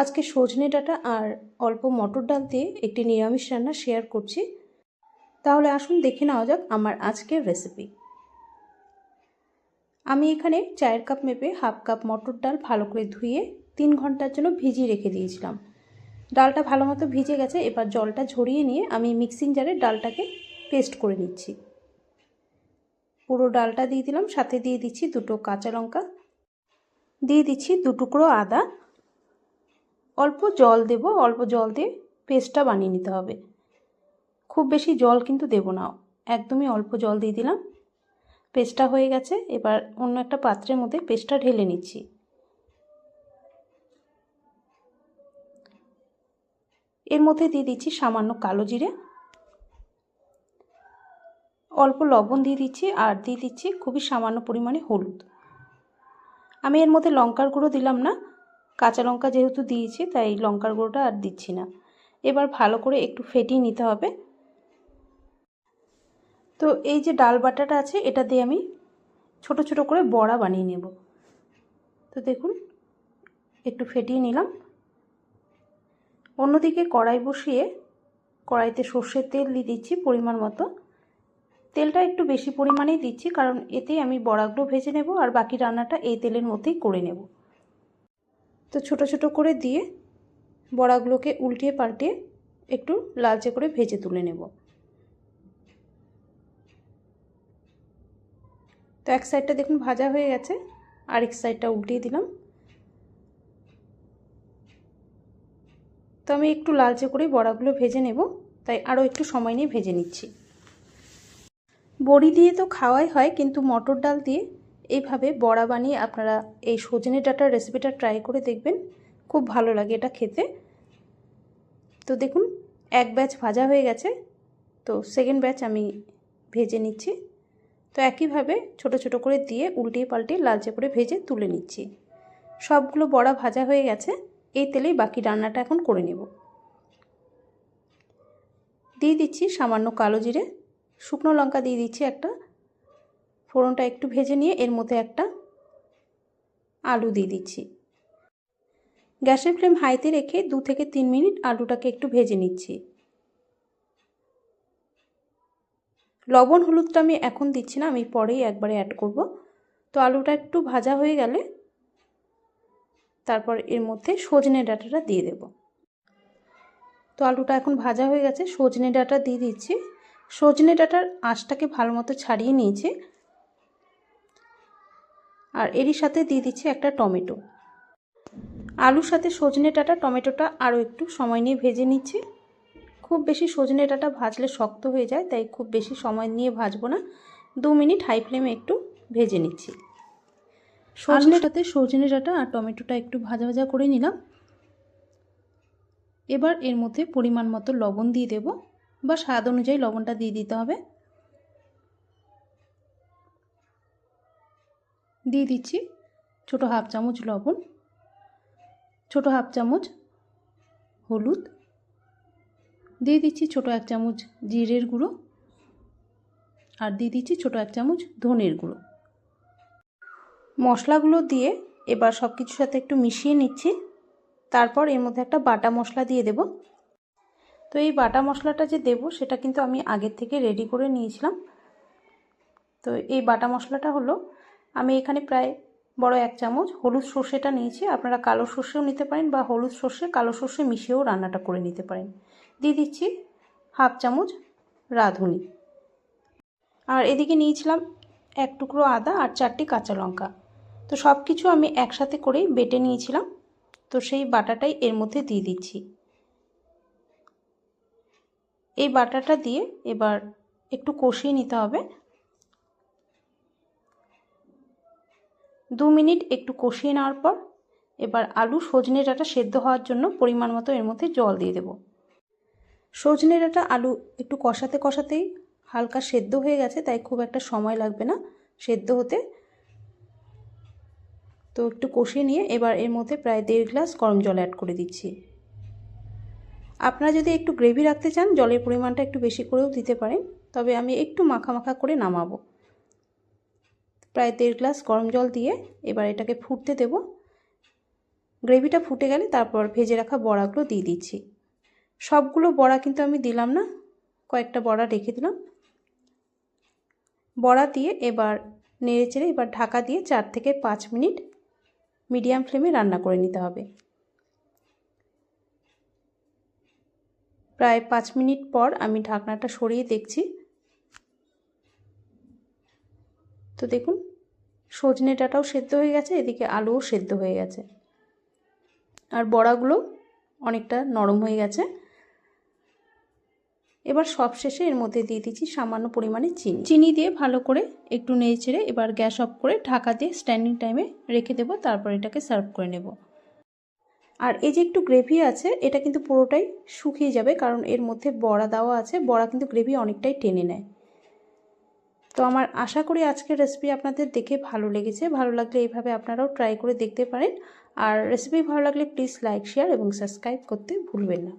আজকে সজনে ডাঁটা আর অল্প মটর ডাল দিয়ে একটি নিরামিষ রান্না শেয়ার করছি। তাহলে আসুন দেখে নেওয়া যাক আমার আজকের রেসিপি আমি এখানে চায়ের কাপ মেপে হাফ কাপ মটর ডাল ভালো করে ধুয়ে তিন ঘণ্টার জন্য ভিজিয়ে রেখে দিয়েছিলাম। ডালটা ভালো মতো ভিজে গেছে, এবার জলটা ঝরিয়ে নিয়ে আমি মিক্সিং জারে ডালটাকে পেস্ট করে নিচ্ছি। পুরো ডালটা দিয়ে দিলাম, সাথে দিয়ে দিচ্ছি দুটো কাঁচা লঙ্কা, দিয়ে দিচ্ছি দু টুকরো আদা অল্প জল দেব, অল্প জল দিয়ে পেস্টটা বানিয়ে নিতে হবে। খুব বেশি জল কিন্তু দেব না, একদমই অল্প জল দিয়ে দিলাম। পেস্টটা হয়ে গেছে, এবার অন্য একটা পাত্রের মধ্যে পেস্টটা ঢেলে নিচ্ছি। এর মধ্যে দিয়ে দিচ্ছি সামান্য কালো জিরে। অল্প লবণ দিয়ে দিচ্ছি, আর দিয়ে দিচ্ছি খুবই সামান্য পরিমাণে হলুদ। আমি এর মধ্যে লঙ্কার গুঁড়ো দিলাম না কাঁচা লঙ্কা যেহেতু দিয়েছি, তাই লঙ্কার গুঁড়োটা আর দিচ্ছি না। এবার ভালো করে একটু ফেটিয়ে নিতে হবে। তো এই যে ডাল বাটাটা আছে, এটা দিয়ে আমি ছোট ছোট করে বড়া বানিয়ে নেব। তো দেখুন, একটু ফেটিয়ে নিলাম। অন্যদিকে কড়াই বসিয়ে, কড়াইতে সর্ষের তেল দিয়ে দিচ্ছি পরিমাণ মতো। তেলটা একটু বেশি পরিমাণেই দিচ্ছি, কারণ এতে আমি বড়াগুলো ভেজে নেব আর বাকি রান্নাটা এই তেলের মধ্যেই করে নেব। তো ছোট ছোট করে দিয়ে বড়াগুলোকে উল্টিয়ে পাল্টিয়ে একটু লালচে করে ভেজে তুলে নেব। তো এক সাইডটা দেখুন ভাজা হয়ে গেছে আরেক সাইডটা উল্টিয়ে দিলাম। তো আমি একটু লালচে করে বড়াগুলো ভেজে নেব, তাই আরও একটু সময় নিয়ে ভেজে নিচ্ছি। বড়ি দিয়ে তো খাওয়াই হয়, কিন্তু মটর ডাল দিয়ে এইভাবে বড়া বানিয়ে আপনারা এই সজনে ডাটার রেসিপিটা ট্রাই করে দেখবেন। খুব ভালো লাগে এটা খেতে। তো দেখুন, এক ব্যাচ ভাজা হয়ে গেছে। তো সেকেন্ড ব্যাচ আমি ভেজে নিচ্ছি। তো একইভাবে ছোট ছোট করে দিয়ে উল্টিয়ে পাল্টিয়ে লালচে করে ভেজে তুলে নিচ্ছি। সবগুলো বড়া ভাজা হয়ে গেছে। এই তেলেই বাকি রান্নাটা এখন করে নেব। দিয়ে দিচ্ছি সামান্য কালো জিরে। শুকনো লঙ্কা দিয়ে দিচ্ছি একটা। ফোড়নটা একটু ভেজে নিয়ে এর মধ্যে একটা আলু দিয়ে দিচ্ছি। গ্যাসের ফ্লেম হাইতে রেখে দু থেকে তিন মিনিট আলুটাকে একটু ভেজে নিচ্ছি। লবণ হলুদটা আমি এখন দিচ্ছি না, আমি পরেই একবারে অ্যাড করব। তো আলুটা একটু ভাজা হয়ে গেলে তারপর এর মধ্যে সজনে ডাঁটাটা দিয়ে দেব। তো আলুটা এখন ভাজা হয়ে গেছে, সজনে ডাঁটা দিয়ে দিচ্ছি। সজনে ডাঁটার আঁশটাকে ভালো মতো ছাড়িয়ে নিয়েছি। আর এরই সাথে দিয়ে দিচ্ছি একটা টমেটো। আলুর সাথে সজনে ডাঁটা টমেটোটা আরও একটু সময় নিয়ে ভেজে নিচ্ছি। খুব বেশি সজনে ডাঁটা ভাজলে শক্ত হয়ে যায় তাই খুব বেশি সময় নিয়ে ভাজবো না। দু মিনিট হাই ফ্লেমে একটু ভেজে নিচ্ছি। সজনের সাথে সজনে ডাঁটা আর টমেটোটা একটু ভাজা ভাজা করে নিলাম। এবার এর মধ্যে পরিমাণ মতো লবণ দিয়ে দেব বা স্বাদ অনুযায়ী লবণটা দিয়ে দিতে হবে। দিয়ে দিচ্ছি ছোটো হাফ চামচ লবণ, ছোটো হাফ চামচ হলুদ, দিয়ে দিচ্ছি ছোটো এক চামচ জিরের গুঁড়ো আর দিয়ে দিচ্ছি ছোটো এক চামচ ধনের গুঁড়ো। মশলাগুলো দিয়ে এবার সব কিছুর সাথে একটু মিশিয়ে নিচ্ছি, তারপর এর মধ্যে একটা বাটা মশলা দিয়ে দেব। তো এই বাটা মশলাটা যে দেব সেটা কিন্তু আমি আগের থেকে রেডি করে নিয়েছিলাম। তো এই বাটা মশলাটা হলো আমি এখানে প্রায় বড় এক চামচ হলুদ সর্ষেটা নিয়েছি। আপনারা কালো সর্ষেও নিতে পারেন বা হলুদ সর্ষে, কালো সর্ষে মিশিয়েও রান্নাটা করে নিতে পারেন। দিয়ে দিচ্ছি হাফ চামচ রাঁধুনি। আর এদিকে নিয়েছিলাম এক টুকরো আদা আর চারটি কাঁচা লঙ্কা। তো সব কিছু আমি একসাথে করেই বেটে নিয়েছিলাম। তো সেই বাটাটাই এর মধ্যে দিয়ে দিচ্ছি। এই বাটাটা দিয়ে এবার একটু কষিয়ে নিতে হবে। দু মিনিট একটু কষিয়ে নেওয়ার পর এবার আলু সজনে ডাঁটা সেদ্ধ হওয়ার জন্য পরিমাণ মতো এর মধ্যে জল দিয়ে দেব। সজনে ডাঁটা আলু একটু কষাতে কষাতেই হালকা সেদ্ধ হয়ে গেছে, তাই খুব একটা সময় লাগবে না সেদ্ধ হতে। তো একটু কষিয়ে নিয়ে এবার এর মধ্যে প্রায় দেড় গ্লাস গরম জল অ্যাড করে দিচ্ছি। আপনারা যদি একটু গ্রেভি রাখতে চান, জলের পরিমাণটা একটু বেশি করেও দিতে পারেন, তবে আমি একটু মাখা মাখা করে নামাবো। প্রায় দেড় গ্লাস গরম জল দিয়ে এবার এটাকে ফুটতে দেব। গ্রেভিটা ফুটে গেলে তারপর ভেজে রাখা বড়াগুলো দিয়ে দিচ্ছি। সবগুলো বড়া কিন্তু আমি দিলাম না, কয়েকটা বড়া রেখে দিলাম। বড়া দিয়ে এবার নেড়ে চেড়ে এবার ঢাকা দিয়ে চার থেকে পাঁচ মিনিট মিডিয়াম ফ্লেমে রান্না করে নিতে হবে। প্রায় পাঁচ মিনিট পর আমি ঢাকনাটা সরিয়ে দেখছি। তো দেখুন, সজনে ডাটাও সেদ্ধ হয়ে গেছে, এদিকে আলুও সেদ্ধ হয়ে গেছে। আর বড়াগুলো অনেকটা নরম হয়ে গেছে। এবার সব শেষে এর মধ্যে দিয়ে দিচ্ছি সামান্য পরিমাণে চিনি। চিনি দিয়ে ভালো করে একটু নেড়ে এবার গ্যাস অফ করে ঢাকা দিয়ে স্ট্যান্ডিং টাইমে রেখে দেবো, তারপর এটাকে সার্ভ করে নেব। আর এই যে একটু গ্রেভি আছে, এটা কিন্তু পুরোটাই শুকিয়ে যাবে, কারণ এর মধ্যে বড়া দেওয়া আছে, বড়া কিন্তু গ্রেভি অনেকটাই টেনে নেয়। তো আমার আশা করি আজকের রেসিপি আপনাদের দেখে ভালো লেগেছে। ভালো লাগলে এইভাবে আপনারাও ট্রাই করে দেখতে পারেন। আর রেসিপি ভালো লাগলে প্লিজ লাইক শেয়ার এবং সাবস্ক্রাইব করতে ভুলবেন না।